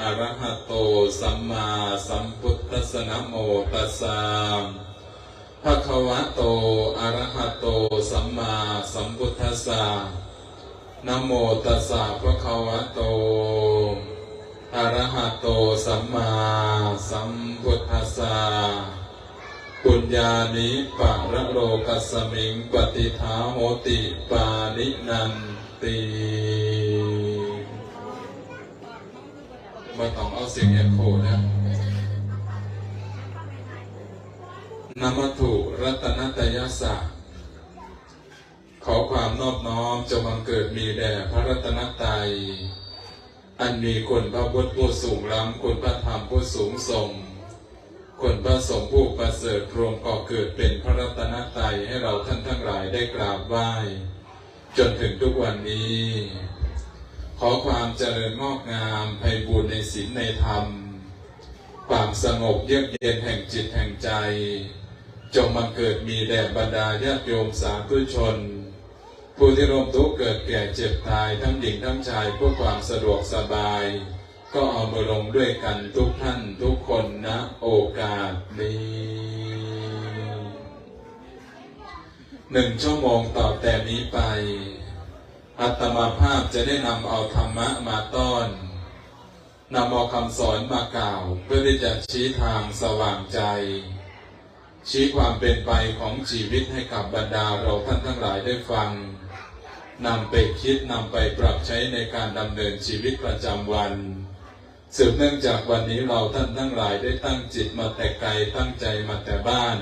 อะระหะโตสัมมาสัมพุทธัสสะนะโมตัสสะภะคะวะโตอะระหะโตสัมมาสัมพุทธัสสะนะโมตัสสะภะคะวะโตอะระหะโตสัมมาสัมพุทธัสสะปุญญานิปะระโลกัสสมิงปฏิทาโหติปานินันติ มาต้องเอาเสียงเอโคนะนามถุรัตนตยสะขอความนอบน้อมจงบังเกิดมีแด่พระรัตนตรัย อันมีคุณพระพุทธผู้สูงล้ำคุณพระธรรมผู้สูงส่งคุณพระสงฆ์ผู้ประเสริฐรวมก่อเกิดเป็นพระรัตนตรัยให้เราท่านทั้งหลายได้กราบไหว้ จนถึงทุกวันนี้ อความเจริญงอกงามไพบูรณ์ในศีลในธรรม ความสงบเยือกเย็นแห่งจิตแห่งใจ จงมาเกิดมีแด่บรรดาญาติโยมสาธุชน ผู้ที่ร่วมทุกข์เกิดแก่เจ็บตายทั้งหญิงทั้งชายเพื่อความสะดวกสบาย ก็เอามาลงด้วยกันทุกท่านทุกคนนะโอกาสนี้หนึ่งชั่วโมงต่อแต่นี้ไป อัตมาภาพจะได้นำเอาธรรมะมาต้อนนำเอาคำสอนมากล่าว เพื่อที่จะชี้ทางสว่างใจ ชี้ความเป็นไปของชีวิตให้กับบรรดาเราท่านทั้งหลายได้ฟังนำไปคิดนำไปปรับใช้ในการดำเนินชีวิตประจำวัน สืบเนื่องจากวันนี้เราท่านทั้งหลายได้ตั้งจิตมาแต่ไกลตั้งใจมาแต่บ้าน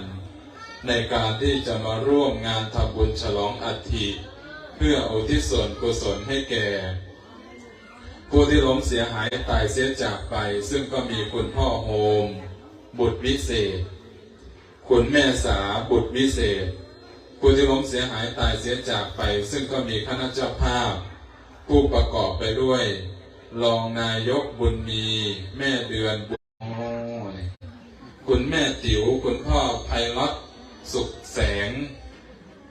ในการที่จะมาร่วมงานทำบุญฉลองอัฐิ พื่ออุทิศส่วนกุศลให้แก่ ผู้ที่ล้มเสียหายตายเสียจากไป ซึ่งก็มีคุณพ่อโฮม บุตรวิเศษ คุณแม่สาบุตรวิเศษ ผู้ที่ล้มเสียหายตายเสียจากไป ซึ่งก็มีคณะเจ้าภาพ ผู้ประกอบไปด้วยรองนายกบุญมีแม่เดือนบุญคุณแม่ติ๋วคุณพ่อไพรัตสุขแสง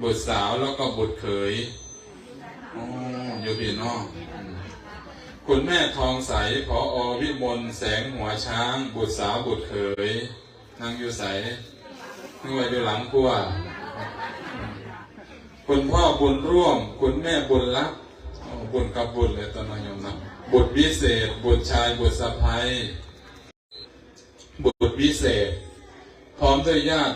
บุตรสาวแล้วก็บุตรเขย โอ้อยู่พี่น้องอืมคุณแม่ทองใสพออวิมลแสงหัวช้าง บุตรสาวบุตรเขยนางอยู่ใสนึกว่าอยู่หลังครัวคุณพ่อบุญร่วม คุณแม่บุญรักโอ้บุญกับบุญเลยตอนนั้นโยมนะบุตรวิเศษ บุตรชายบุตรสะพ้ายบุตรวิเศษ พร้อมด้วยญาติ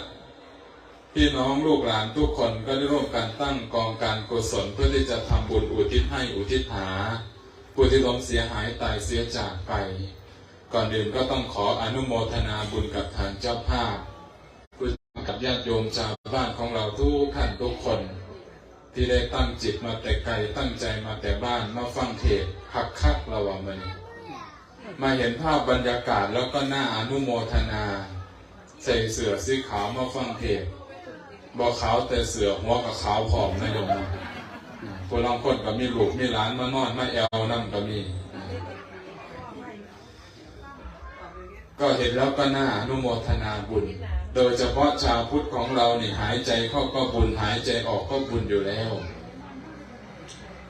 พี่น้องลูกหลานทุกคนก็ได้ร่วมกันตั้งกองการกุศลเพื่อที่จะทำบุญอุทิศให้อุทิศหา ผู้ที่ล้มเสียหายตายเสียจากไป ก่อนอื่นก็ต้องขออนุโมทนาบุญกับทางเจ้าภาพกับญาติโยมชาวบ้านของเราทุกท่านทุกคน ที่ได้ตั้งจิตมาแต่ไกลตั้งใจมาแต่บ้านมาฟังเทศน์คักคักระหว่างมันมาเห็นภาพบรรยากาศแล้วก็น่าอนุโมทนา ใส่เสื้อสีขาวมาฟังเทศ บอกขาวแต่เสือหัวกับขาวผอมนะโยมนลางคนก็มีลูกมีหลานมานอนมาแอวนั่ก็มี ก็เห็นแล้วก็น่าอนุโมทนาบุญ โดยเฉพาะชาวพุทธของเรานี่หายใจเข้าก็บุญหายใจออกก็บุญอยู่แล้ว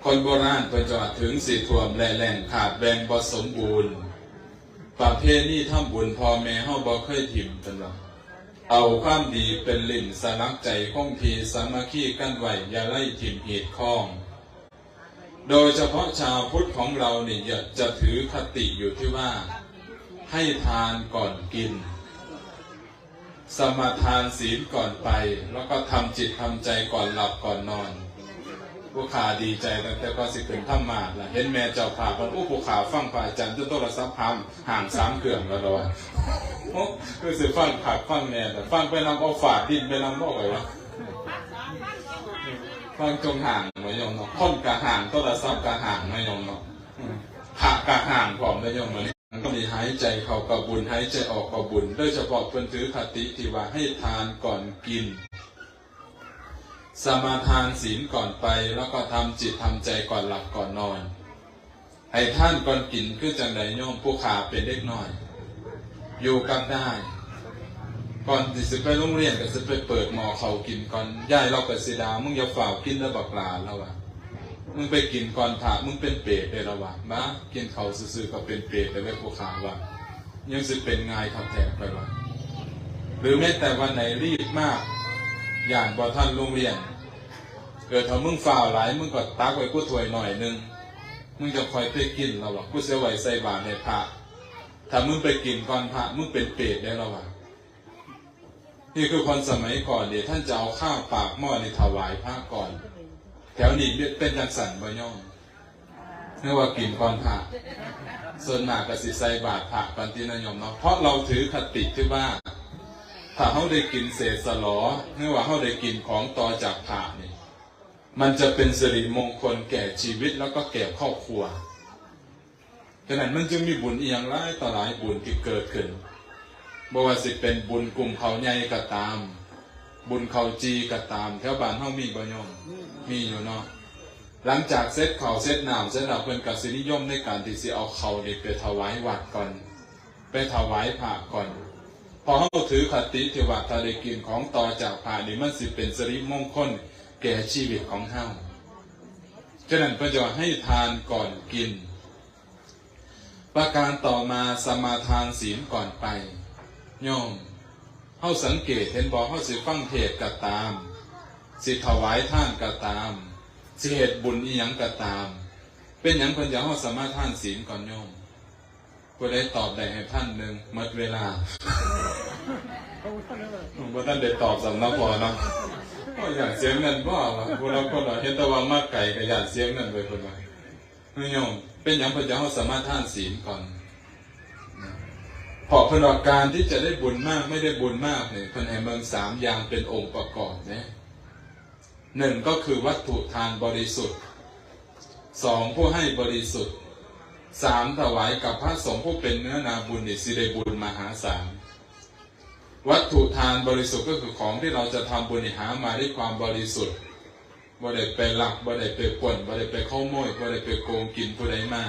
คนโบราณไปจอดถึงสีท่วมแหล่งขาดแบ่งบสมบูรณ์ประเพณีทำบุญพอแม่เฮาบ่เคยถิ่มกันหรอก เอาความดีเป็นลิ่นสลักใจคงทีสามัคคีกันไว้อย่าไล่ถิ่มเหตุข้อง โดยเฉพาะชาวพุทธของเราเนี่ยจะถือคติอยู่ที่ว่า ให้ทานก่อนกิน สมาทานศีลก่อนไป แล้วก็ทำจิตทำใจก่อนหลับก่อนนอน ผู้ขาดีใจตั้งแต่ก็สิขึ้นถ้ำมาละเห็นแม่เจ้าขาบันอู้ผู้ขาฟังฝ่ายจันทร์จนโทรศัพท์พามห่างสามเครื่องแล้วระวังโอ้คือสิฟังขาฟังแน่แต่ฟังไปนำเอาฝาดดินไปนำบ่ไว้วะฟังจงห่างไม่ยอมเนาะค้นกะห่างโทรศัพท์กะห่างไม่ยอมเนาะอืมขากะห่างพร้อมไม่ยอมเหมือนก็มีหายใจเข้ากับบุญหายใจออกกับบุญโดยเฉพาะเพิ่นถือคติที่ว่าให้ทานก่อนกิน สมาทานศีลก่อนไปแล้วก็ทำจิตทำใจก่อนหลับก่อนนอน ให้ท่านก่อนกินคือจังไดโยมผู้ขาเป็นเด็กน้อย อยู่กันได้ ก่อนสิไปโรงเรียนก็สิไปเปิดหมอเขากินก่อนย่ายเราก็สิดามึงอย่าฝ่ากินแล้วบักลาแล้วว่ะมึงไปกินก่อนผ่ามึงเป็นเปรตได้แล้วะมากินเขาซื่อๆก็เป็นเปรตได้ไว้ผู้ขาว่ายังสิเป็นง่ายคำแทนไปวะหรือแม้แต่วันไหนรีบมาก อย่างบอท่านโรงเรียน เกิดถ้ามึงฝ่าวหลาย มึงก็ตักไว้กูถวยหน่อยนึง มึงจะคอยไปกินเราวะกูเสียไหวใส่บาตรในพระถ้ามึงไปกินก่อนพระมึงเป็นเปรตได้แล้ววะนี่คือคนสมัยก่อนเดี๋ยท่านจะเอาข้าวปากหม้อในถวายพระก่อน แถวนี้เป็นจังสันบ่ย่อมเรียกว่ากินก่อนพระส่วนมากก็สิใส่บาตรพระปันตินยมเนาะเพราะเราถือคติที่ว่า ถ้าเขาได้กินเศษสลอเนื่อว่าเขาได้กินของต่อจากผ่านี่มันจะเป็นสิริมงคลแก่ชีวิตแล้วก็แก่ครอบครัวฉะนั้นมันจึงมีบุญอีอย่างหลายต่อหลายบุญที่เกิดขึ้นบ่ว่าสิเป็นบุญกลุ่มเขาใหญ่ก็ตาม บุญเขาจีก็ตามแถวบ้านเฮามีบ่ยมมีอยู่เนาะหลังจากเซตเขาเซตน้ำเซตเราเพิ่นก็สินิยมในการที่สิเอาเขานี่ไปถวายวัดก่อน ไปถวายพระก่อน พอเขาถือคติที่ว่าถ้าได้กินของต่อจากผ่านี่มันสิเป็นสริมงคลแก่ชีวิตของเฮาฉะนั้นพระจะให้ทานก่อนกิน ประการต่อมาสมาทานศีลก่อนไปโยมเฮาสังเกตเห็นบอกเฮาสิฟังเทศน์ก็ตาม สิถวายท่านก็ตาม สิเหตุบุญอีหยังก็ตาม เป็นหยังเพิ่นจะเฮาสมาทานศีลก่อนโยม ผู้ใดตอบได้ให้ท่านหนึ่งหมดเวลาผมว่าท่านได้ตอบสำนักพอเนาะก็อยากเสียเงินบ่ล่ะพวกเราคนเราเห็นแตะวันมากไก่ก็อยากเสียเงินไปคนละไม่ยอมเป็นอย่างพระเจ้าสามารถท่านศีลก่อนนะเพอพนอกการที่จะได้บุญมากไม่ได้บุญมากเนี่ยคนแห่งเมืองสามอย่างเป็นองค์ประกอบนะหนึ่งก็คือวัตถุทานบริสุทธิ์สองผู้ให้บริสุทธิ์ สามถวายกับพระสงฆ์ผู้เป็นเนื้อนาบุญนี่สิได้บุญมหาศาลวัตถุทานบริสุทธิ์ก็คือของที่เราจะทำบุญหามาด้วยความบริสุทธิ์บ่ได้ไปหลักบ่ได้ไปป่วนบ่ได้ไปเข้าโมยบ่ได้ไปโกงกินผู้ใดมา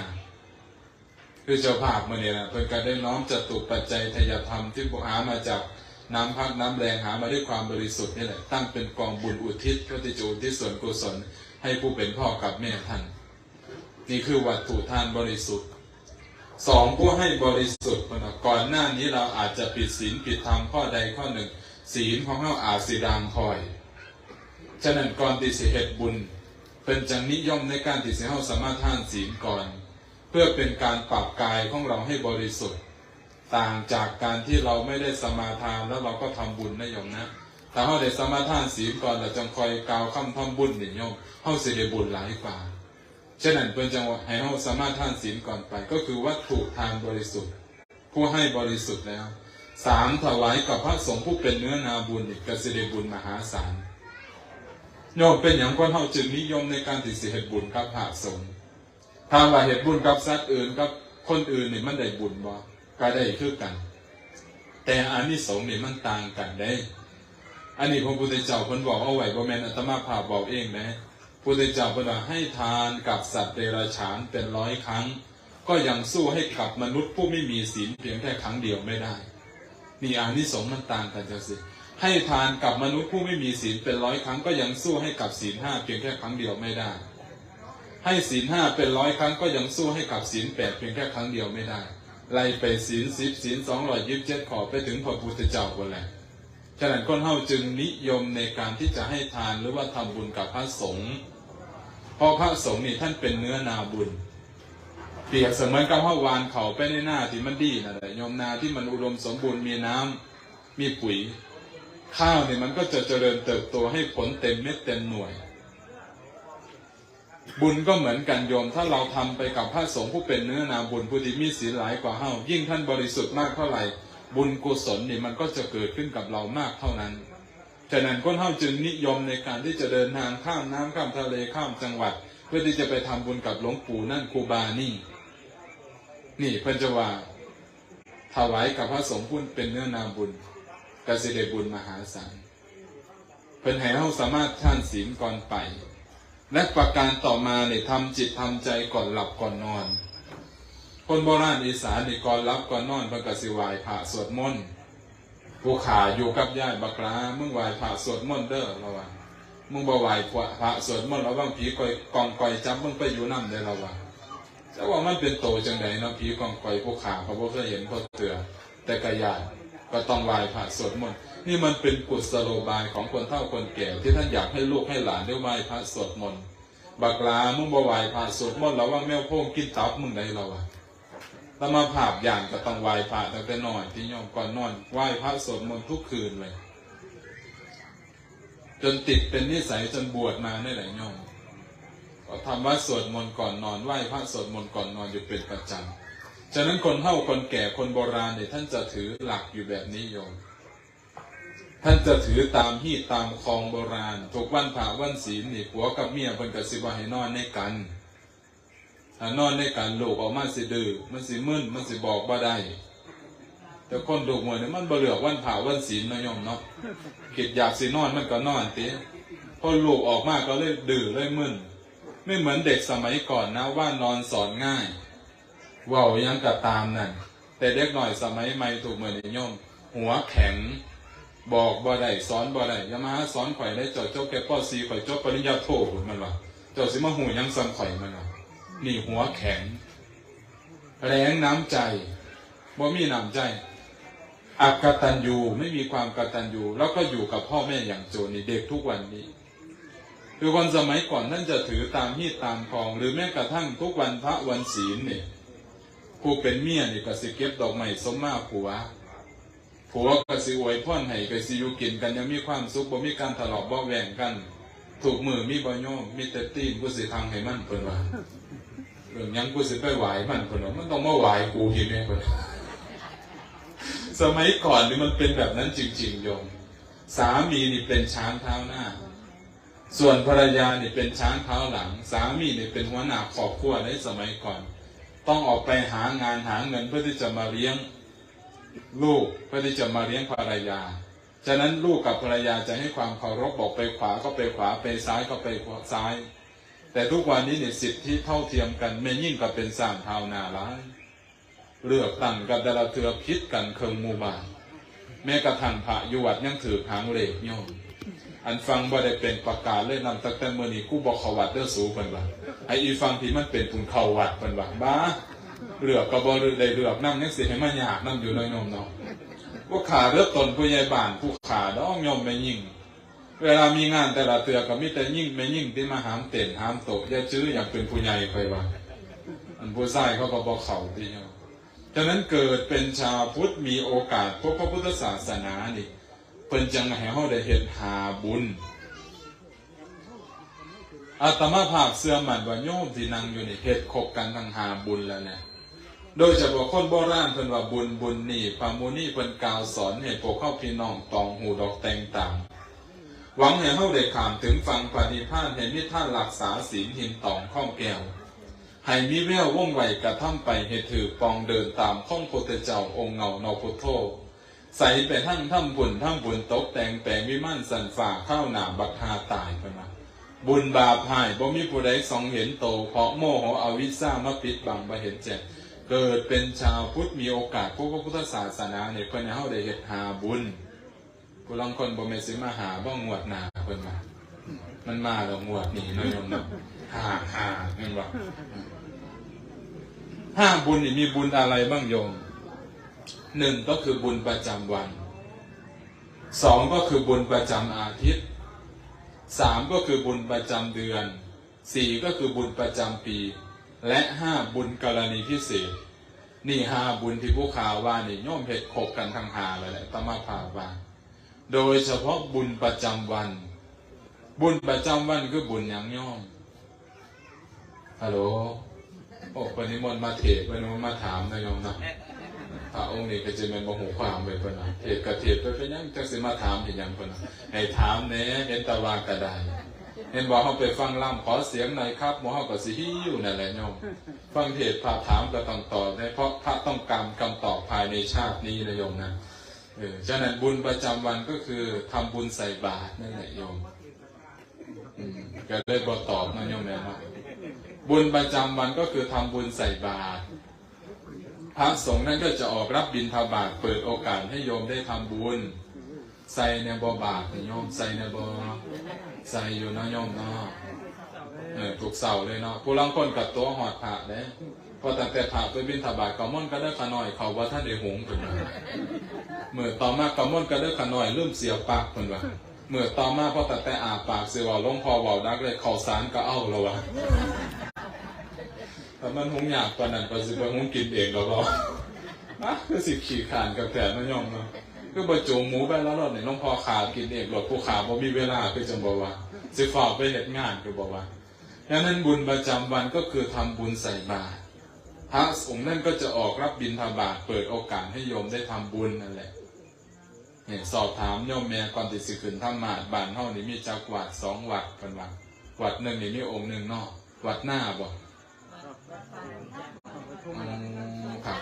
คือเจ้าภาพมื่อนี้นะเพิ่นก็ได้น้อมจตุปัจจัยทายธรรมที่พวหามาจากน้ำพักน้ำแรงหามาด้วยความบริสุทธิ์นี่แหละตั้งเป็นกองบุญอุทิศเพื่อที่จะอุทิศส่วนกุศลให้ผู้เป็นพ่อกับแม่ท่าน นี่คือวัตถุทานบริสุทธิ์สองผู้ให้บริสุทธิ์นะก่อนหน้านี้เราอาจจะผิดศีลผิดธรรมข้อใดข้อหนึ่ง ศีลของเราอาจสีดางคอย ฉะนั้นก่อนที่สิเหตุบุญ เป็นจังนิยมในการที่สิเฮาสามารถท่านศีลก่อน เพื่อเป็นการปรับกายของเราให้บริสุทธิ์ ต่างจากการที่เราไม่ได้สมาทานแล้วเราก็ทำบุญนะโยมนะถ้าเฮาได้สมาทานศีลก่อนเราจังคอยกาวคำทำบุญนี่โยมเฮาสิได้บุญหลายกว่า ฉะนั้นเป็นจังหวะให้เราสามารถท่านศีลก่อนไป ก็คือวัตถุทานบริสุทธิ์ ผู้ให้บริสุทธิ์แล้วสามถวายกับพระสงฆ์ผู้เป็นเนื้อนาบุญอีกกสิเดบุญมหาศาลโยมเป็นอย่างคนเฮาจึงนิยมในการติสิเหตุบุญกับพระสงฆ์ถามว่าเหตุบุญกับสัตว์อื่นกับคนอื่นนี่มันได้บุญบ่ก็ได้คือกัน แต่อานิสงส์นี่มันต่างกันได้ อันนี้พระพุทธเจ้าเพิ่นบอกเอาไว้บ่แม่นอาตมาภาพบอกเองนะ พุทธเจ้าเพิ่นว่าให้ทานกับสัตว์เดรัจฉานเป็นร้อยครั้ง ก็ยังสู้ให้กับมนุษย์ผู้ไม่มีศีลเพียงแค่ครั้งเดียวไม่ได้นี่อานิสงส์มันต่างกันจังสิให้ทานกับมนุษย์ผู้ไม่มีศีลเป็นร้อยครั้งก็ยังสู้ให้กับศีลห้าเพียงแค่ครั้งเดียวไม่ได้ ให้ศีลห้าเป็นร้อยครั้งก็ยังสู้ให้กับศีลแปดเพียงแค่ครั้งเดียวไม่ได้ไล่ไปศีลสิบศีลสองร้อยยิบเจ็ดขอไปถึงพระพุทธเจ้าคนแหละฉะนั้นคนเฮาจึงนิยมในการที่จะให้ทานหรือว่าทำบุญกับพระสงฆ์ พราะพระสงฆ์นี่ท่านเป็นเนื้อนาบุญ เปรียบเสมือนกับว่าวานเขาไปในหน้าที่มันดีนั่นแหละยมนาที่มันอุดมสมบูรณ์มีน้ำมีปุ๋ย ข้าวเนี่ยมันก็จะเจริญเติบโตให้ผลเต็มเม็ดเต็มหน่วย บุญก็เหมือนกันโยม ถ้าเราทำไปกับพระสงฆ์ผู้เป็นเนื้อนาบุญผู้ที่มีศีลหลายกว่าเฮายิ่งท่านบริสุทธิ์มากเท่าไหร่ บุญกุศลนี่มันก็จะเกิดขึ้นกับเรามากเท่านั้น ฉะนั้นคนเฮาจึงนิยมในการที่จะเดินทางข้ามน้ำข้ามทะเลข้ามจังหวัด เพื่อที่จะไปทำบุญกับหลวงปู่นั่นครูบานี่ นี่เพิ่นจะว่าถวายกับพระสงฆ์พุ่นเป็นเนื้อนาบุญกสิได้บุญมหาศาลเป็นให้เราสามารถท่านศีลก่อนไป และประการต่อมาเนี่ยทำจิตทำใจก่อนหลับก่อนนอน คนโบราณอีสานนี่ก่อนรับก่อนนอนเพิ่นกสิไหว้พระสวดมนต์ ผู้ขาอยู่กับย่ายบักลามึงไหวพระสวดมนต์เด้อระวังมึงบ่ไหวพระสวดมนต์ระวังผีก่อยกองก่อยจับมึงไปอยู่นำได้ระวังแต่ว่ามันเป็นโตจังไดเนาะผีกองก่อยผู้ขาเขาบ่เคยเห็นเขาเตือแต่ก็ย่าก็ต้องไหวพระสวดมนต์นี่มันเป็นกุศโลบายของคนเฒ่าคนแก่ที่ท่านอยากให้ลูกให้หลานได้ไหว้พระสวดมนต์บักลามึงบ่ไหวพระสวดมนต์ระวังแมวโพงกินตับมึงได้ระวัง แล้มาภาพอย่างก็ต้องไหว้พระตั้งแต่นอนที่โยมก่อนนอนไหว้พระสวดมนต์ทุกคืนเลย จนติดเป็นนิสัยจนบวชมาได้หลายโยมก็ทำวัดสวดมนต์ก่อนนอนไหว้พระสวดมนต์ก่อนนอนอยู่เป็นประจำฉะนั้นคนเฒ่าคนแก่คนโบราณเนี่ยท่านจะถือหลักอยู่แบบนี้โยม ท่านจะถือตามฮีตตามคลองโบราณทุกวันพระวันศีลนี่ผัวกับเมียเพิ่นก็สิว่าให้นอนในกัน นอนในการลูกออกมาสิดื้อมันสิมึนมันสิบอกบ่ได้ แต่คนดูมวยเนี่ยมันบ่เหลือกวันผ่าวันศีลนะยมเนาะคิดอยากสินอนมันก็นอนติพอลูกออกมาก็เลยดื้อเลยมึนไม่เหมือนเด็กสมัยก่อนนะว่านอนสอนง่ายเว้ายังกะตามนั่นแต่เด็กหน่อยสมัยใหม่ถูกเหมือนนี่โยม หัวแข็งบอกบ่ได้สอนบ่ได้ยามาสอนข่อยได้เจ้าเจ้าแก่ป้อซีข่อยจบปริญญาโทมันว่าเจ้าสิมาหูยังซ้ำข่อยมันว่า นี่หัวแข็ง แรงน้ำใจบ่มีน้ำใจ อักตันยูไม่มีความกตัญญูแล้วก็อยู่กับพ่อแม่อย่างโจรนี่เด็กทุกวันนี้ คือคนสมัยก่อนท่านจะถือตามฮีตตามคอง หรือแม้กระทั่งทุกวันพระวันศีลเนี่ยผู้เป็นเมียนี่ก็สิเก็บดอกไม้สมมาผัวผัวก็สิอวยพ่อนให้ก็สิอยู่กินกันยังมีความสุขบ่มีการทะเลาะบาะแวงกัน ถูกมือมีบ่โยมมีแต่ตีนกูสิทางให้มันเพิ่นว่า รื่องยังกูสิไปไหวมันคนว่ามันต้องมาไหวกูทีแม่คนสมัยก่อนนี่มันเป็นแบบนั้นจริงๆโยมสามีนี่เป็นช้างเท้าหน้า ส่วนภรรยานี่เป็นช้างเท้าหลัง สามีนี่เป็นหัวหน้าครอบครัวในสมัยก่อน ต้องออกไปหางานหาเงินเพื่อที่จะมาเลี้ยงลูกเพื่อที่จะมาเลี้ยงภรรยา ฉะนั้นลูกกับภรรยาจะให้ความเคารพบอกไปขวาก็ไปขวาไปซ้ายก็ไปซ้าย แต่ทุกวันนี้เนี่ยสิทธิเท่าเทียมกันไม่ยิ่งกับเป็นสร้างเท้านาร้ายเลือกตั้งกันแต่ละเทือพิษกันเคิงมูบานแม้กระทั่งพระยู่วัดยังถือหางเหล็กโยมอันฟังบ่ได้เป็นประกาศเลยนนำตั้งแต่เมื่อนี้กู้บอกขวัดเด้อสูเพิ่นว่าไออีฟังที่มันเป็นปุ่นเขาวัดเพิ่นว่าบ้าเลือกก็บ่ได้เลือกนำยังสิให้มันยากนำอยู่น้อยนมเนาะว่าขาเลือกตนผู้ใหญ่บ้านผู้ขาดองยอมไม่ยิ่ง เวลามีงานแต่ละเตือก็มีแต่ยิ่งไม่ยิ่งที่มาหามเต้นหามโตอย่าจื้ออยากเป็นผู้ใหญ่ไปว่าอันผู้ชายเขาก็บอกเขาที่เนาะฉะนั้นเกิดเป็นชาวพุทธมีโอกาสพบพระพุทธศาสนานี่เป็นจังให้เฮาได้เฮ็ดหาบุญอาตมาภาพเสื่อมันว่าโยมที่นั่งอยู่นี่เฮ็ดคบกันทั้งหาบุญแล้วเนี่ยโดยเฉพาะคนโบราณเพิ่นว่าบุญบุญนี่ปามูนี่เพิ่นกล่าวสอนให้พวกเข้าพี่น้องตองหูดอกแตงต่าง หวังให้เฮาได้ขามถึงฟังปฏิภาณให้มิท่านรักษาศีลหินตองข้องแก้วให้มีแววว่องไวกระทำไปให้ถือปองเดินตามข้องโพธิเจ้าองค์เงานอพุทโธใส่ไปทั้งถ้ำบุญทั้งบุญตกแต่งแปลงวิมานสันฝ่าข้าวหนามบักฮาตายไปมาบุญบาปหายบ่มีผู้ใดสองเห็นโตเพราะโมโหอวิชามาปิดบังบ่เห็นแจ้งเกิดเป็นชาวพุทธมีโอกาสพบพระพุทธศาสนาเนี่ยเพิ่นให้เฮาได้เฮ็ดหาบุญ ผู้ลางคนบ่แม่นสิมาหาบ่งวดหน้าเพิ่นว่ามันมาแล้วงวดนี้นายมเนาะหาหาแม่นบ่ห้าบุญนี่มีบุญอะไรบ้างโยมหนึ่งก็คือบุญประจำวันสองก็คือบุญประจำอาทิตย์สามก็คือบุญประจำเดือนสี่ก็คือบุญประจำปี และห้าบุญกรณีพิเศษนี่ห้าบุญที่ผู้ข่าวว่านี่ย่อมเหตุขบกันทางหาเลยแหละตมาภาว่า โดยเฉพาะบุญประจำวัน บุญประจำวันคือบุญยังย่อมฮัลโหลโอ้ปนิมนมาเทศปนิมนต์มาถามนะโยมนะพระองค์นี่ก็จะเป็นโมโหความไปคนนะเทศกระเทศไปเป็นยังจักสิมาถามเห็นยังคนนะให้ถามแหน่เห็นตะวากระไดเห็นบอกเขาไปฟังล่ำขอเสียงหน่อยครับหมอเขาก็สิฮิ้วนั่นแหละโยมฟังเทศน์พาถามก็ต้องตอบนะเพราะพระต้องการคำตอบภายในชาตินี้นะโยมนะ เออฉะนั้นบุญประจำวันก็คือทำบุญใส่บาตรนั่นแหละโยมก็เลยบอกตอบนะโยมแม่เนาะบุญประจำวันก็คือทำบุญใส่บาตรพระสงฆ์นั่นก็จะออกรับบิณฑบาตเปิดโอกาสให้โยมได้ทำบุญ ใส่ในบ่บาตรนี่โยมใส่ในบ่ใส่อยู่นาะโยมเนาะเออถูกเสาเลยเนาะผู้ลังคนกับตัวหอดผ่าเด้พ อตั้งแต่ผ่าไปบินถบาทกำมอนก็ได้ขาน่อยเขาว่าท่านได้หงเป็นว่าเมื่อต่อมากำมอนก็ได้ขาน่อยเริ่มเสียปากเป็นว่าเมื่อต่อมาพอตั้งแต่อาปากเสียวลวงพอเบาดักเลยเขาสารก็เอาแล้ววะแต่มันหงอยากกว่านั้นก็สิไปหงกินเองแล้วก็อะคือสิขี่ขานกับแต่นั่ยองเนาะคือบรจูงหมูไปแล้วรถเนี่ยหลวงพอขากินเองรถผู้ขาบ่มีเวลาคือจังบอกว่าสิฝากไปเหตุงานคือบอกว่าดังนั้นบุญประจำวันก็คือทำบุญใส่บาตร พระสงฆ์นั่นก็จะออกรับบิณฑบาตเปิดโอกาสให้โยมได้ทำบุญนั่นแหละเนี่ยสอบถามโยมแม่ก่อนติดสิขึ้นธรรมาบานเฮานี่มีจักวัดสองวัดกันวัดวัดหนึ่งนี่มีองค์หนึ่งนาะวัดหน้าบ่อืมครับ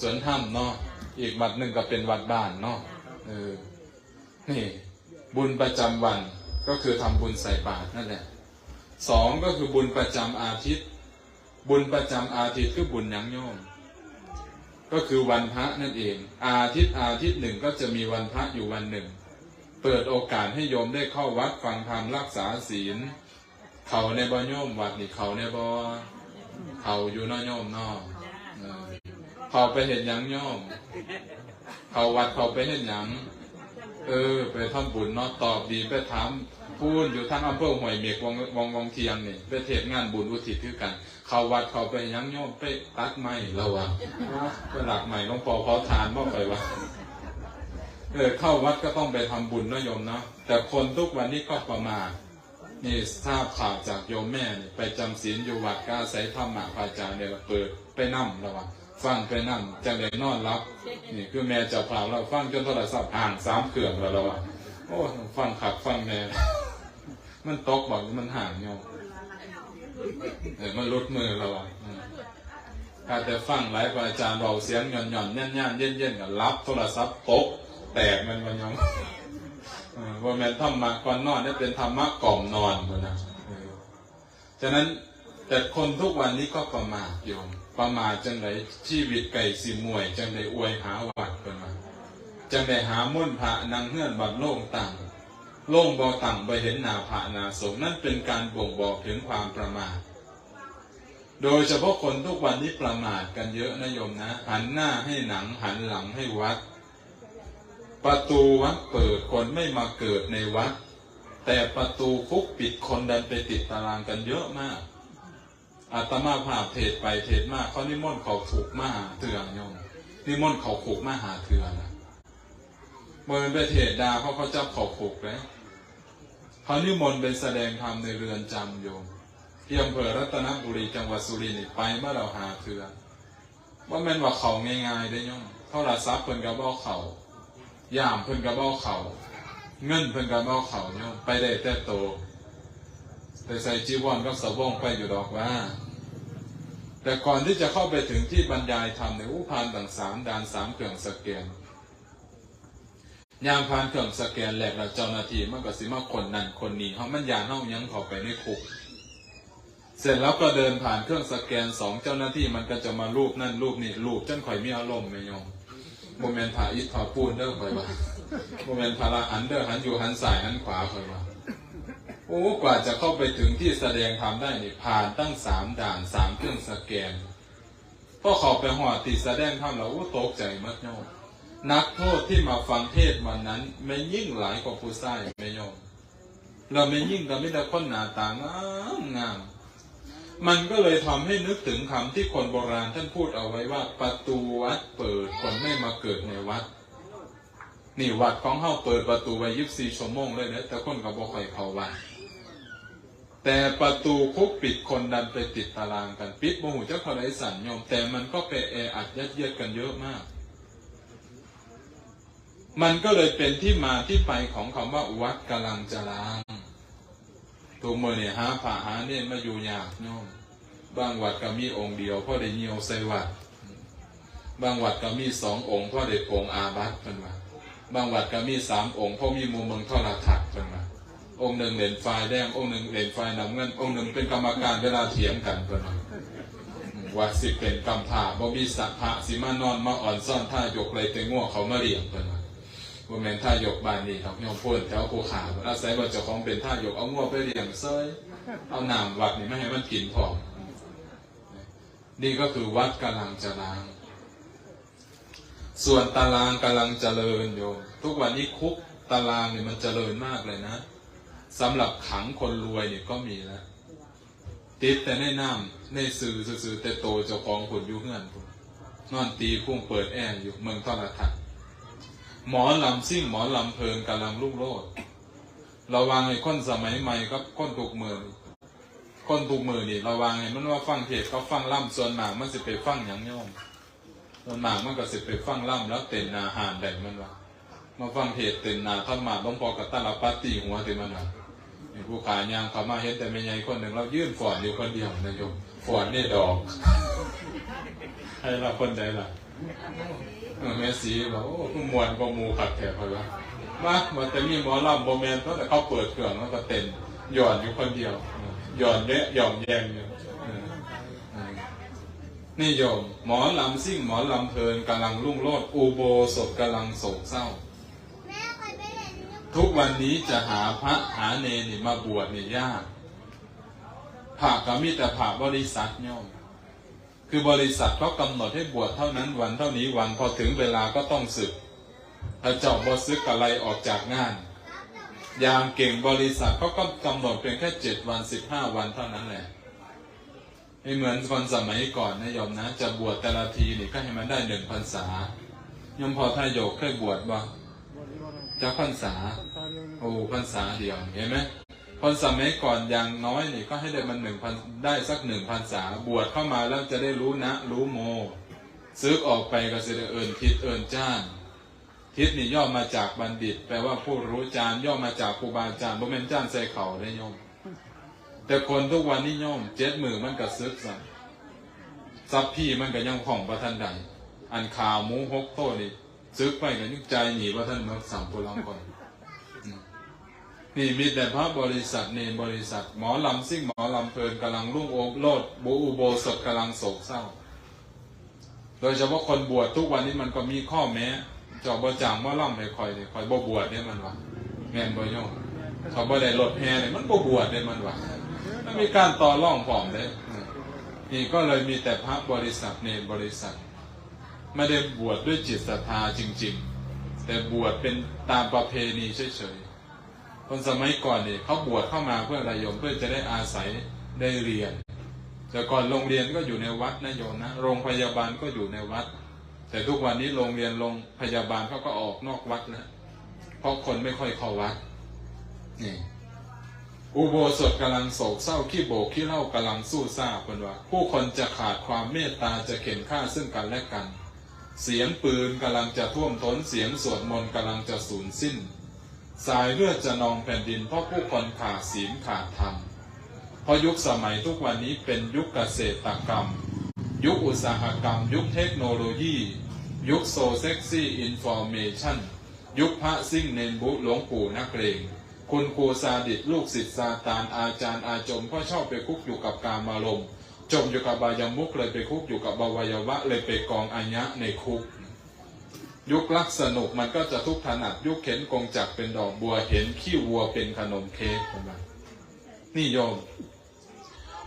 สวนถ้ำเนาะอีกวัดหนึ่งก็เป็นวัดบ้านเนาะเออนี่บุญประจำวันก็คือทำบุญใส่บาตรนั่นแหละสองก็คือบุญประจำอาทิตย์ บุญประจำอาทิตย์คือบุญยังโยม ก็คือวันพระนั่นเอง อาทิตย์อาทิตย์หนึ่งก็จะมีวันพระอยู่วันหนึ่ง เปิดโอกาสให้โยมได้เข้าวัดฟังธรรมรักษาศีล เขาในบ่โยมวัดนี่เขาในบ่เขาอยู่เนอโยมนอเออเขาไปเห็นยังโยม เขาวัดเขาไปเห็นยังเออ ไปทำบุญนาะตอบดีไปถาม พูนอยู่ทางอำเภอห่วยเมียกวังวังวังเทียงนี่ไปเทศงานบุญอุทิศคือกัน เขาวัดเขาไปยังโยมไปตัดไม้แล้วะไปหลักใหม่หลวงปอเขาทานบ่ไปวะเออเข้าวัดก็ต้องไปทำบุญนะโยมเนาะแต่คนทุกวันนี้ก็ประมาทนี่ทราบข่าวจากโยมแม่ไปจำศีลอยู่วัดก็อาศัยธรรมะพระอาจารย์เนี่ยเปิดไปนั่งแล้วะฟังไปนั่งจังเลยนอนรับ นี่คือแม่เจ้าพาเราฟังจนโทรศัพท์ห่างสามเครื่องแล้วเราอะ โอ้ฟังขับฟังแม่มันตกบอกมันห่างโยมเออมันลดมือเราอะถ้าแต่ฟังหลายอาจารย์เราเสียงหย่อนหย่อนๆแน่นเย็นเย็นกับรับโทรศัพท์ตกแตกมันมันยังว่าแม่นธรรมะก่อนนอนได้เป็นธรรมะกล่อมนอนมันนะฉะนั้นแต่คนทุกวันนี้ก็ประมาทโยมประมาทจังไรชีวิตไก่สิมวยจังไรอวยหาวัดกัน จังได้หามุ่นพระนางเฮือนบัดโล่งต่างโล่งบ่ต่างไปเห็นนาพระนาสงฆ์นั่นเป็นการบ่งบอกถึงความประมาท โดยเฉพาะคนทุกวันนี้ประมาทกันเยอะนะโยมนะ หันหน้าให้หนังหันหลังให้วัด ประตูวัดเปิดคนไม่มาเกิดในวัด แต่ประตูคุกปิดคนดันไปติดตารางกันเยอะมากอาตมาภาพเทศไปเทศมากเขานิมนต์เขาถูกมาหาเถื่อนโยมนิมนต์เขาถูกมาหาเถื่อนนะ เมื่อไปเทศดาเพราะเขาจับเขาขุกเลยเขานิมนต์เป็นแสดงธรรมในเรือนจำโยมที่อำเภอรัตนบุรีจังหวัดสุรินทร์ไปเมื่อเราหาเถื่อว่าแม่นว่าเขาง่ายๆได้ย่อมเท่าไรซับเพิ่นกระเบ้าเขาย่ามเพิ่นกระเบ้าเขาเงินเพิ่นกระเบ้าเขาย่อมไปได้แต่โต แต่ใส่จีวรก็สะบงไปอยู่ดอกว่า แต่ก่อนที่จะเข้าไปถึงที่บรรยายธรรมในอุพานต่างสามดานสามเครื่องสแกน ยามพานเครื่องสแกนแหลกแล้วเจ้าหน้าที่มันก็สิมาคนนั่นคนนี้เขามันยาเน่ายังเข้าไปในคุก เสร็จแล้วก็เดินผ่านเครื่องสแกนสองเจ้าหน้าที่มันก็จะมารูปนั่นรูปนี่รูปจนข่อยมีอารมณ์ไม่ยอมโมเมนต์ผ่าอิฐผ่าปูนเด้อข่อยว่าโมเมนต์ผ่าละหันเด้อหันอยู่หันสายหันขวาข่อยว่าโอ้กว่าจะเข้าไปถึงที่แสดงธรรมได้นี่ผ่านตั้งสามด่านสามเครื่องสแกนพอเขาไปหอดติดแสดงธรรมแล้วโอ้ตกใจมากโยม นักโทษที่มาฟังเทศวันนั้นไม่ยิ่งหลายกว่าผู้ใส่ไม่ยอมเราไม่ยิ่งก็ไม่ได้ค้นหนาต่างามงามมันก็เลยทำให้นึกถึงคำที่คนโบราณท่านพูดเอาไว้ว่าประตูวัดเปิดคนไม่มาเกิดในวัด นี่วัดของเฮาเปิดประตูไว้ยิบสี่ชั่วโมงเลยนะแต่คนก็บ่ค่อยเข้าวัดแต่ประตูคุกปิดคนดันไปติดตารางกัน ปิดโมหูเจ้าขาได้สัญญมแต่มันก็ไปแออัดยัดเยียดกันเยอะมาก มันก็เลยเป็นที่มาที่ไปของคำว่าวัดกำลังจะล้างตัวมือเนี่ยหาผ่าหาเน้นมาอยู่ยากโยมบางวัดก็มีองค์เดียวพ่อได้เงียวใส่วัด บางวัดก็มีสององค์พ่อได้โปงอาบัตเป็นว่าบางวัดก็มีสามองค์พ่อมีมูเมืองทอดถักเป็นว่าองค์หนึ่งเหรียญไฟแดงองค์หนึ่งเหรียญไฟน้ำเงินองค์หนึ่งเป็นกรรมการเวลาเถียงกันเป็นว่าวัดสิเป็นกำผ่าบ่มีสักพะสิมานอนมาอ่อนซ่อนท่ายกเลยแต่ง่วเขามาเลี้ยงเป็นมา ว่าบ่แม่นท่ายกบ้านนี้ครับโยมพูดแถวภูขาอาศัยว่าเจ้าของเป็นท่ายกเอาง่วไปเลี้ยงเซยเอาน้ำวัดนี่ไม่ให้มันกินพอนี่ก็คือวัดกำลังจะล้าง ส่วนตารางกำลังเจริญโยมทุกวันนี้คุกตารางเนี่ยมันเจริญมากเลยนะสำหรับขังคนรวยเนี่ยก็มีแล้วติดแต่ในน้ำในสื่อสื่อแต่โตเจ้าของผลอยู่เฮือนพุ่นนอนตีพุ่งเปิดแอร์อยู่เมืองทอดทัศน์ หมอลำซิ่งหมอลำเพลินกำลังรุ่งโรจน์ระวังไอ้คนสมัยใหม่กับคนถูกมือคนถูกมือนี่ระวังไอ้มันว่าฟังเทศเขาฟังล่ำส่วนหมากมันสิไปฟังย่างโยมส่วนหมากมันก็สิไปฟังล่ำแล้วเต็นนาหานได้มันว่ามาฟังเทศเต็นนาธรรมะหลวงพอกับตาลปัตตีหัวถึงมันว่าผู้ขายยางเขามาเห็นแต่ไม่ใหญ่คนหนึ่งเรายื่นฝอนอยู่คนเดียวนะโยมฝอนนี่ดอกให้เราคนใดล่ะ แม่สีบอกโอ้ผู้มวนก็มูขัดแถบไปวะมามาแต่มีหมอลำโบแมนเพราะแต่เขาเปิดเครื่องแล้วก็เต็นหย่อนอยู่คนเดียวหย่อนเยอะหย่อนแยงอยู่นี่โยม หมอลำซิ่งหมอลำเพลินกำลังรุ่งโรจน์อุโบสถกำลังโศกเศร้า ทุกวันนี้จะหาพระหาเนรนี่มาบวชนี่ยากพระก็มีแต่พระบริษัทโยม คือบริษัทเขากำหนดให้บวชเท่านั้นวันเท่านี้วันพอถึงเวลาก็ต้องศึกถ้าเจ้าบ่ซึกอะไรออกจากงานยามเก่งบริษัทเขาก็กำหนดเพียงแค่เจ็ดวันสิบห้าวันเท่านั้นแหละไม่เหมือนคนสมัยก่อนนะโยมนะ จะบวชแต่ละทีนี่ก็ให้มันได้หนึ่งพรรษายมพอทายโยกเคยบวชบ่จะพรรษาโอ้พรรษาเดียวเห็นไหม คนสมัยก่อนอย่างน้อยนี่ก็ให้ได้มันหนึ่งพันได้สักหนึ่งพรรษาบวชเข้ามาแล้วจะได้รู้นะ รู้โมซึกออกไปก็จะได้เอินทิศเอินจ้านทิศนี่ย่อมาจากบัณฑิต แปลว่าผู้รู้จานย่อมาจากครูบาอาจารย์บ่แม่นจ้านใส่เขาได้โยมแต่คนทุกวันนี้โยมเจ็ดมือมันก็ซึกสั่นซับพี่มันก็ยังของประทันใดอันข่าวมูหกโตนี่ซึกไปก็ยังใจหนีประทันเมืองสัมปุรังคนอืม นี่มีแต่พระบริษัทเนรบริษัท หมอลำซิ่งหมอลำเพลินกำลังรุ่งโอโลดบูอุโบสถกำลังโศกเศร้า โดยเฉพาะคนบวชทุกวันนี้มันก็มีข้อแม้จอบประจางว่าล่ำให้คอยเนี่ยคอยบ่บวชเนี่ยมันวะแม่นบ่โยมเขาบ่ได้ลดแห่เนี่ยมันบ่บวชเนี่ยมันวะมันมีการต่อร่องผอมเลยนี่ก็เลยมีแต่พระบริษัทเนรบริษัท ไม่ได้บวชด้วยจิตศรัทธาจริง ๆ แต่บวชเป็นตามประเพณีเฉยๆ คนสมัยก่อนเนี่ยเขาบวชเข้ามาเพื่ออะไรโยมเพื่อจะได้อาศัยได้เรียน แต่ก่อนโรงเรียนก็อยู่ในวัดนะโยมนะ โรงพยาบาลก็อยู่ในวัด แต่ทุกวันนี้โรงเรียนโรงพยาบาลเขาก็ออกนอกวัดแล้วเพราะคนไม่ค่อยเข้าวัดนี่อุโบสถกำลังโศกเศร้าขี้โบกขี้เล่ากำลังสู้ซาเป็นว่า ผู้คนจะขาดความเมตตาจะเข็นฆ่าซึ่งกันและกัน เสียงปืนกำลังจะท่วมท้นเสียงสวดมนต์กำลังจะสูญสิ้น สายเลือดจะนองแผ่นดินเพราะผู้คนขาดศีลขาดธรรมเพราะยุคสมัยทุกวันนี้เป็นยุคเกษตรกรรม ยุคอุตสาหกรรม ยุคเทคโนโลยี ยุคโซเซ็กซี่อินฟอร์เมชันยุคพระซิ่งเนนบุหลวงปู่นักเรงคุณครูซาดิสลูกศิษย์ซาตานอาจารย์อาจมก็ชอบไปคุกอยู่กับการมารมจมอยู่กับบายามุกเลยไปคุกอยู่กับบวัยวะเลยไปกองอัญญะในคุก ยุครักสนุกมันก็จะทุกข์ถนัดยุคเข็นกงจักเป็นดอกบัวเห็นขี้วัวเป็นขนมเค้กประมาณนี่โยม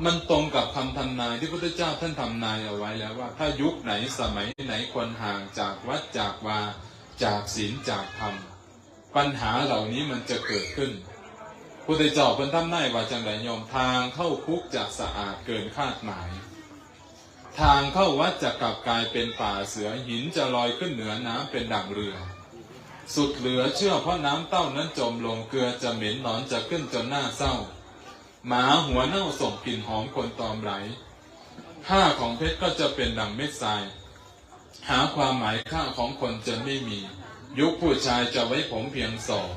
มันตรงกับคำทำนายที่พระพุทธเจ้าท่านทำนายเอาไว้แล้วว่า ถ้ายุคไหนสมัยไหนควรห่างจากวัดจากวาจากศีลจากธรรม ปัญหาเหล่านี้มันจะเกิดขึ้นพุทธเจ้าเป็นทำนายว่าจังไรโยมทางเข้าคุกจะสะอาดเกินคาดหมาย ทางเข้าวัดจะกลับกลายเป็นป่าเสือหินจะลอยขึ้นเหนือน้ำเป็นดั่งเรือ สุดเหลือเชื่อเพราะน้ำเต้านั้นจมลงเกลือจะเหม็นหนอนจะขึ้นจนหน้าเศร้า หมาหัวเน่าส่งกลิ่นหอมคนตอมไหลค่าของเพชรก็จะเป็นดังเม็ดทราย หาความหมายค่าของคนจะไม่มี ยุคผู้ชายจะไว้ผมเพียงศอก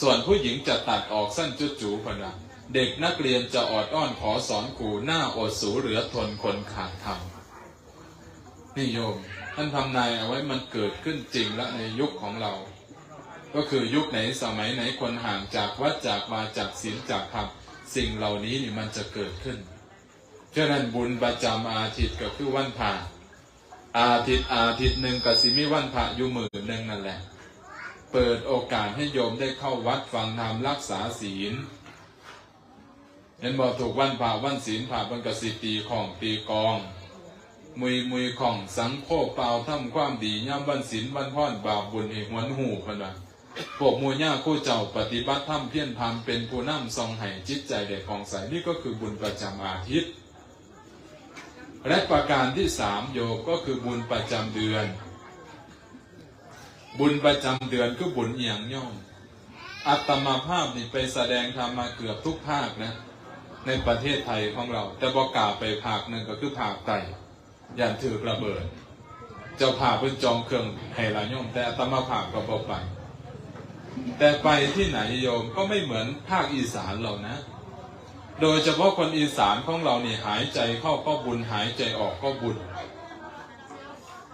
ส่วนผู้หญิงจะตัดออกสั้นจุดจูพนะเด็กนักเรียนจะออดอ้อนขอสอนครูหน้าอดสูเหลือทนคนขาดธรรม นี่โยม ท่านทำนายเอาไว้มันเกิดขึ้นจริงแล้วในยุคของเรา ก็คือยุคไหนสมัยไหนคนห่างจากวัดจากมาจากศีลจากธรรมสิ่งเหล่านี้นี่มันจะเกิดขึ้นฉะนั้นบุญประจำอาทิตย์ก็คือวันผ่าอาทิตย์อาทิตย์หนึ่งกับสิมีวันพระอยู่หมือหนึ่งนั่นแหละ เปิดโอกาสให้โยมได้เข้าวัดฟังธรรมรักษาศีล เห็นบอกถูกวันผ่าวันศีลผ่าบันกสิตีของตีกอง มุยมุยของสังโฆเปล่าทำความดีย่ำวันศีลวันพ่อนบาปบุญเอกหวนหูพนว่าพวกมูย่าคู่เจ้าปฏิบัติธรรมเพียรพรรมเป็นผู้นำทรงให้จิตใจเด็กของใสนี่ก็คือบุญประจำอาทิตย์ และประการที่สามโยมก็คือบุญประจำเดือน บุญประจำเดือนคือบุญเอียงย่อมอัตมาภาพนี่ไปแสดงธรรมมาเกือบทุกภาคนะ ในประเทศไทยของเรา แต่บอกกล่าวไปภาคหนึ่งก็คือภาคใต้ อยันถือระเบิด เจ้าภาพเป็นจองเครื่องให้ละโยม แต่อัตมาภาพก็บอกไปแต่ไปที่ไหนโยมก็ไม่เหมือนภาคอีสานเรานะ โดยเฉพาะคนอีสานของเราเนี่หายใจเข้าก็บุญหายใจออกก็บุญ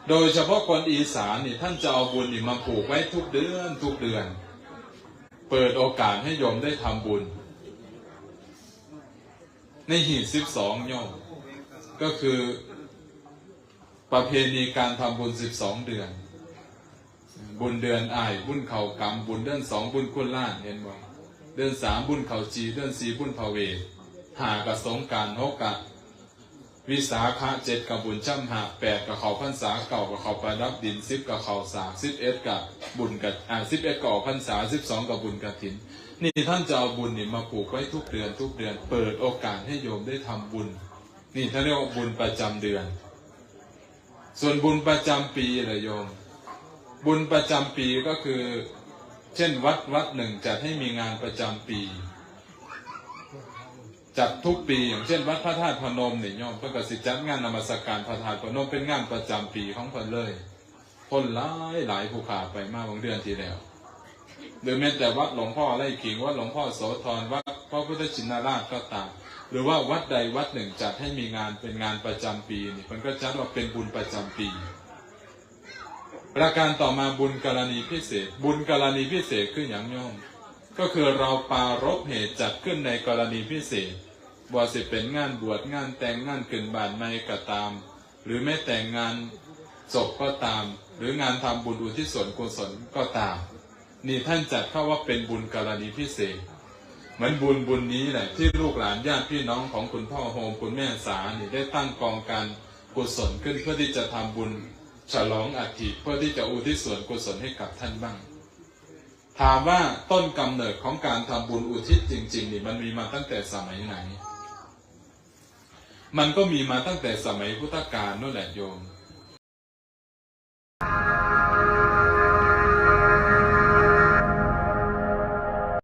โดยเฉพาะคนอีสานนี่ท่านจะเอาบุญนี่มาผูกไว้ทุกเดือนทุกเดือน เปิดโอกาสให้โยมได้ทำบุญ ในหีบสิบสองโยมก็คือ ประเพณีการทำบุญสิบสองเดือน บุญเดือนอ้ายบุญเขากรรมบุญเดือนสองบุญคุณล้านเห็นบ่เดือนสามบุญเขาจีเดือนสี่บุญพระเวหากระสงการหกกะวิสาขะเจ็ดกับบุญช่ำหาแปดกับเขาพรรษาเก่ากับเขาประดับดินสิบกับเขาสากสิบเอ็ดกับบุญกับอ่าสิบเอ็ดกับพรรษาสิบสองกับบุญกฐิน นี่ท่านจะเอาบุญนี่มาผูกไว้ทุกเดือนทุกเดือน เปิดโอกาสให้โยมได้ทำบุญ นี่ท่านเรียกว่าบุญประจำเดือน ส่วนบุญประจำปีเลยโยม บุญประจำปีก็คือ เช่นวัดวัดหนึ่งจัดให้มีงานประจำปี จัดทุกปีอย่างเช่น วัดพระธาตุพนมเนี่ยโยมเพื่อกสิจัดงานนมัสการพระธาตุพนมเป็นงานประจำปีของเพิ่นเลย คนหลายหลายผู้ขาไปมาบางเดือนที่แล้วหรือแม้แต่วัดหลวงพ่อไร่ขิงวัดหลวงพ่อโสธรวัดพระพุทธชินราชก็ตาม หรือว่าวัดใดวัดหนึ่งจัดให้มีงานเป็นงานประจำปีนี่มันก็จัดว่าเป็นบุญประจำปี ประการต่อมาบุญกรณีพิเศษ บุญกรณีพิเศษคืออย่างย่อม ก็คือเราปรารบเหตุจัดขึ้นในกรณีพิเศษว่าสิเป็นงานบวชงานแต่งงานขึ้นบานไม่ก็ตาม หรือแม้แต่งงานศพก็ตาม หรืองานทำบุญอุทิศส่วนกุศลก็ตาม นี่ท่านจัดเข้าว่าเป็นบุญกรณีพิเศษ เหมือนบุญบุญนี้แหละ ที่ลูกหลานญาติพี่น้องของคุณพ่อโฮมคุณแม่สานี่ได้ตั้งกองการกุศลขึ้นเพื่อที่จะทำบุญฉลองอัฐิเพื่อที่จะอุทิศส่วนกุศลให้กับท่านบ้าง ถามว่าต้นกำเนิดของการทำบุญอุทิศจริงๆนี่มันมีมาตั้งแต่สมัยไหน มันก็มีมาตั้งแต่สมัยพุทธกาลนั่นแหละโยม